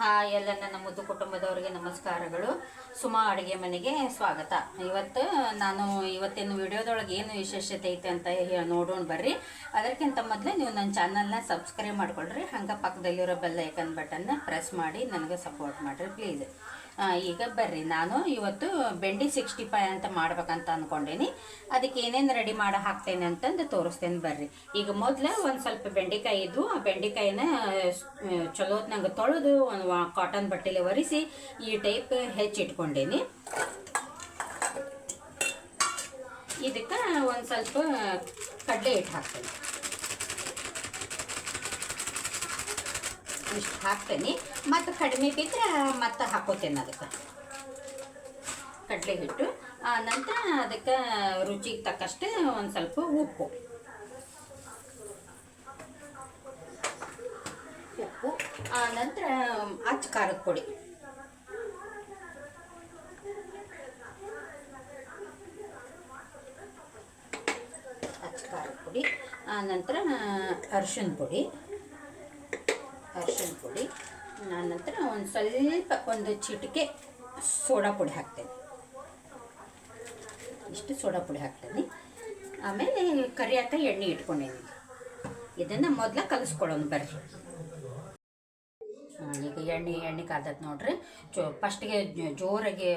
Hi ಎಲ್ಲ ನನ್ನ ಮುದ್ದು ಕುಟುಂಬದವರಿಗೆ ನಮಸ್ಕಾರಗಳು. ಸುಮಾ ಅಡುಗೆ ಮನೆಗೆ ಸ್ವಾಗತ. ಇವತ್ತು ನಾನು ಇವತ್ತಿನ ವಿಡಿಯೋದೊಳಗೆ ಏನು ವಿಶೇಷತೆ ಐತೆ ಅಂತ ನೋಡೋಣ ಬರ್ರಿ. ಅದಕ್ಕಿಂತ ಮೊದಲೇ ನೀವು ನನ್ನ ಚಾನಲ್ನ ಸಬ್ಸ್ಕ್ರೈಬ್ ಮಾಡ್ಕೊಳ್ರಿ. ಹಂಗೆ ಪಕ್ಕದಲ್ಲಿರೋ ಬೆಲ್ ಐಕನ್ ಬಟನ್ನ ಪ್ರೆಸ್ ಮಾಡಿ, ನನಗೆ ಸಪೋರ್ಟ್ ಮಾಡಿರಿ ಪ್ಲೀಸ್ ಈಗ ಬರ್ರಿ, ನಾನು ಇವತ್ತು ಬೆಂಡಿ ಸಿಕ್ಸ್ಟಿ ಫೈವ್ ಅಂತ ಮಾಡ್ಬೇಕಂತ ಅಂದ್ಕೊಂಡೇನಿ ಅದಕ್ಕೆ ಏನೇನು ರೆಡಿ ಮಾಡಿ ಹಾಕ್ತೇನೆ ಅಂತಂದು ತೋರಿಸ್ತೇನೆ ಬರ್ರಿ. ಈಗ ಮೊದಲು ಒಂದು ಸ್ವಲ್ಪ ಬೆಂಡೆಕಾಯಿ ಇದ್ವು, ಆ ಬೆಂಡೆಕಾಯಿನ ಚಲೋ ನಂಗೆ ತೊಳೆದು ಒಂದು ಕಾಟನ್ ಬಟ್ಟೆಲಿ ಒರೆಸಿ ಈ ಟೈಪ್ ಹೆಚ್ಚಿಟ್ಕೊಂಡೇನಿ. ಇದಕ್ಕೆ ಒಂದು ಸ್ವಲ್ಪ ಕಡಲೆ ಇಟ್ಟು ಹಾಕ್ತೇನೆ. ಇಷ್ಟು ಹಾಕ್ತೇನೆ. ಮತ್ತು ಕಡಿಮೆ ಬಿದ್ದರೆ ಮತ್ತೆ ಹಾಕೋತೇನೆ ಅದಕ್ಕೆ. ಕಡಲೆ ಹಿಟ್ಟು. ನಂತರ ಅದಕ್ಕೆ ರುಚಿಗೆ ತಕ್ಕಷ್ಟು ಒಂದು ಸ್ವಲ್ಪ ಉಪ್ಪು. ಉಪ್ಪು. ನಂತರ ಅಚ್ಚ ಖಾರದ ಪುಡಿ. ಅಚ್ಚ ಖಾರದ ಪುಡಿ. ನಂತರ ಅರ್ಶಿನ ಪುಡಿ. ಅರ್ಶಿನ ಪುಡಿ ನಂತರ ಒಂದು ಸ್ವಲ್ಪ ಒಂದು ಚಿಟಿಕೆ ಸೋಡಾ ಪುಡಿ ಹಾಕ್ತೇನೆ. ಇಷ್ಟು ಸೋಡಾ ಪುಡಿ ಹಾಕ್ತೇನೆ. ಆಮೇಲೆ ಕರಿಯಾಕ ಎಣ್ಣೆ ಇಟ್ಕೊಂಡಿದ್ದೀನಿ. ಇದನ್ನು ಮೊದಲ ಕಲಿಸ್ಕೊಳ್ಳೋಣ ಬರ್ರಿ. ಈಗ ಎಣ್ಣೆ ಎಣ್ಣೆ ಕಾದತ್ ನೋಡ್ರಿ. ಚೋ ಫಸ್ಟ್ಗೆ ಜೋರಾಗಿ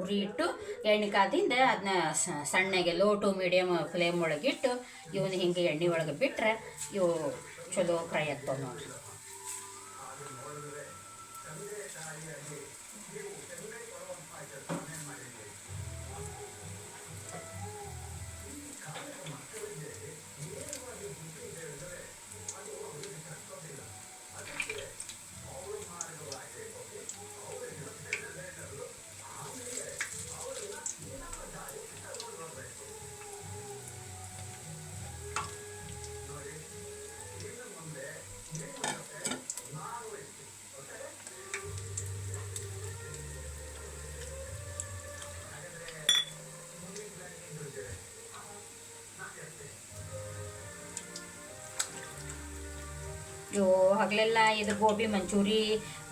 ಉರಿ ಇಟ್ಟು ಎಣ್ಣೆ ಕಾದಿಂದ ಅದನ್ನ ಸಣ್ಣಗೆ ಲೋ ಟು ಮೀಡಿಯಮ್ ಫ್ಲೇಮ್ ಒಳಗೆ ಇಟ್ಟು ಇವನು ಹಿಂಗೆ ಎಣ್ಣೆ ಒಳಗೆ ಬಿಟ್ಟರೆ ಇವು ಚಲೋ ಫ್ರೈ ಆಗ್ತಾವೆ ನೋಡ್ರಿ. ಮೊದಲೇ ತಂದೆ ತಾಯಿಯಾಗಿ ನೀವು ಚೆನ್ನೈ ಇವು ಹಗಲೆಲ್ಲ ಇದು ಗೋಬಿ, ಮಂಚೂರಿ,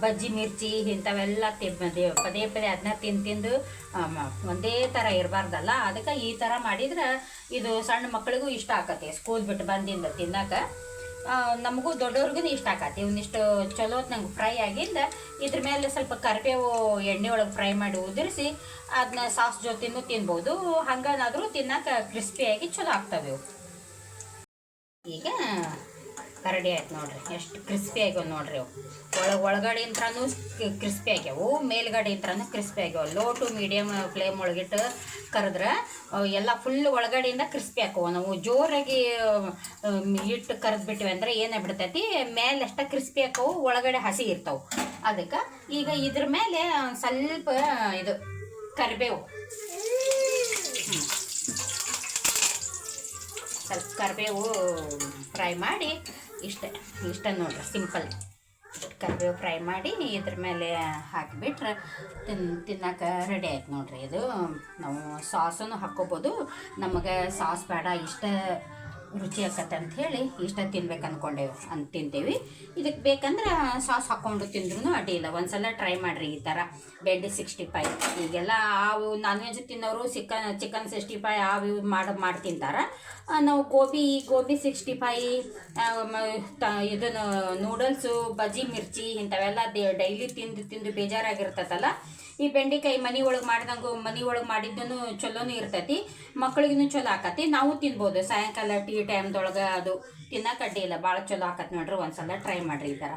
ಬಜ್ಜಿ, ಮಿರ್ಚಿ ಇಂಥವೆಲ್ಲ ತಿನ್ ಪದೇ ಪದೇ ಅದನ್ನ ತಿಂದು ತಿಂದು ಒಂದೇ ಥರ ಇರಬಾರ್ದಲ್ಲ, ಅದಕ್ಕೆ ಈ ಥರ ಮಾಡಿದ್ರೆ ಇದು ಸಣ್ಣ ಮಕ್ಕಳಿಗೂ ಇಷ್ಟ ಆಕತಿ ಸ್ಕೂಲ್ ಬಿಟ್ಟು ಬಂದಿಂದ ತಿನ್ನಕ್ಕೆ ನಮಗೂ ದೊಡ್ಡವ್ರಿಗೂ ಇಷ್ಟ ಆಕತಿ ಒಂದಿಷ್ಟು ಚಲೋ ನಂಗೆ ಫ್ರೈ ಆಗಿಂದ ಇದ್ರ ಮೇಲೆ ಸ್ವಲ್ಪ ಕರಿಬೇವು ಎಣ್ಣೆ ಒಳಗೆ ಫ್ರೈ ಮಾಡಿ ಉದುರಿಸಿ ಅದನ್ನ ಸಾಸ್ ಜೊತೆನೂ ತಿನ್ಬೋದು. ಹಂಗನಾದರೂ ತಿನ್ನಕ್ಕೆ ಕ್ರಿಸ್ಪಿಯಾಗಿ ಚಲೋ ಆಗ್ತವೆ ರೆಡಿ ಆಯ್ತು ನೋಡ್ರಿ, ಎಷ್ಟು ಕ್ರಿಸ್ಪಿ ಆಗ್ಯಾವ ನೋಡ್ರಿ ಅವು. ಒಳಗೆ ಒಳಗಡೆ ಇಂತ್ರನೂ ಕ್ರಿಸ್ಪಿ ಆಗ್ಯಾವು, ಮೇಲ್ಗಡೆ ಇಂತ್ರನೂ ಕ್ರಿಸ್ಪಿ ಆಗ್ಯಾವ. ಲೋ ಟು ಮೀಡಿಯಮ್ ಫ್ಲೇಮ್ ಒಳಗಿಟ್ಟು ಕರೆದ್ರೆ ಎಲ್ಲ ಫುಲ್ ಒಳಗಡೆಯಿಂದ ಕ್ರಿಸ್ಪಿ ಆಕವು. ನಾವು ಜೋರಾಗಿ ಇಟ್ಟು ಕರೆದು ಬಿಟ್ಟಿವಿ ಅಂದ್ರೆ ಬಿಡ್ತೈತಿ ಮೇಲೆ ಅಷ್ಟ ಕ್ರಿಸ್ಪಿ ಆಕವು, ಒಳಗಡೆ ಹಸಿ ಇರ್ತಾವೆ. ಅದಕ್ಕೆ ಈಗ ಇದ್ರ ಮೇಲೆ ಸ್ವಲ್ಪ, ಇದು ಕರಿಬೇವು. ಸ್ವಲ್ಪ ಕರಿಬೇವು ಫ್ರೈ ಮಾಡಿ ಇಷ್ಟೇ ಇಷ್ಟೇ ನೋಡ್ರಿ ಸಿಂಪಲ್ ಕರಿಬೇವು ಫ್ರೈ ಮಾಡಿ ಇದ್ರ ಮೇಲೆ ಹಾಕಿಬಿಟ್ರೆ ತಿನ್ ತಿನ್ನಕ್ಕೆ ರೆಡಿ ಆಯ್ತು ನೋಡ್ರಿ ಇದು. ನಾವು ಸಾಸನ್ನು ಹಾಕ್ಕೋಬೋದು. ನಮಗೆ ಸಾಸ್ ಬೇಡ, ಇಷ್ಟ ರುಚಿ ಆಕತ್ತೆ ಅಂತ ಹೇಳಿ ಇಷ್ಟ ತಿನ್ಬೇಕು ಅಂದ್ಕೊಂಡೇವು ಅಂತ ತಿಂತೀವಿ. ಇದಕ್ಕೆ ಬೇಕಂದ್ರೆ ಸಾಸ್ ಹಾಕ್ಕೊಂಡು ತಿಂದ್ರೂ ಅಡ್ಡಿ ಇಲ್ಲ. ಒಂದ್ಸಲ ಟ್ರೈ ಮಾಡಿರಿ ಈ ಥರ ಬೆಂಡಿ ಸಿಕ್ಸ್ಟಿ ಫೈವ್ ಈಗೆಲ್ಲ ಆವು ನಾನ್ ವೆಜ್ ತಿನ್ನೋರು ಚಿಕನ್ ಚಿಕನ್ ಸಿಕ್ಸ್ಟಿ ಫೈವ್ ಆವು ಇವು ಮಾಡಿ ಮಾಡಿ ತಿಂತಾರೆ. ನಾವು ಗೋಬಿ ಗೋಬಿ ಸಿಕ್ಸ್ಟಿ ಫೈ ಇದನ್ನು ನೂಡಲ್ಸು ಬಜ್ಜಿ, ಮಿರ್ಚಿ ಇಂಥವೆಲ್ಲ ಡೈಲಿ ತಿಂದು ತಿಂದು ಬೇಜಾರಾಗಿರ್ತೈತಲ್ಲ ಈ ಬೆಂಡೆಕಾಯಿ ಮನೆ ಒಳಗೆ ಮಾಡಿದಂಗೆ, ಮನೆ ಒಳಗೆ ಮಾಡಿದ್ದೂ ಚಲೋನು ಇರ್ತೈತಿ. ಮಕ್ಳಿಗೂ ಚಲೋ ಆಕತಿ. ನಾವು ತಿನ್ಬೋದು. ಸಾಯಂಕಾಲ ಟೀ ಟೈಮ್ದೊಳಗೆ ಅದು ತಿನ್ನಕ್ಕೆ ಇಲ್ಲ. ಭಾಳ ಚಲೋ ಆಕತ್ ನೋಡ್ರಿ ಒಂದ್ಸಲ ಟ್ರೈ ಮಾಡ್ರಿ ಈ ಥರ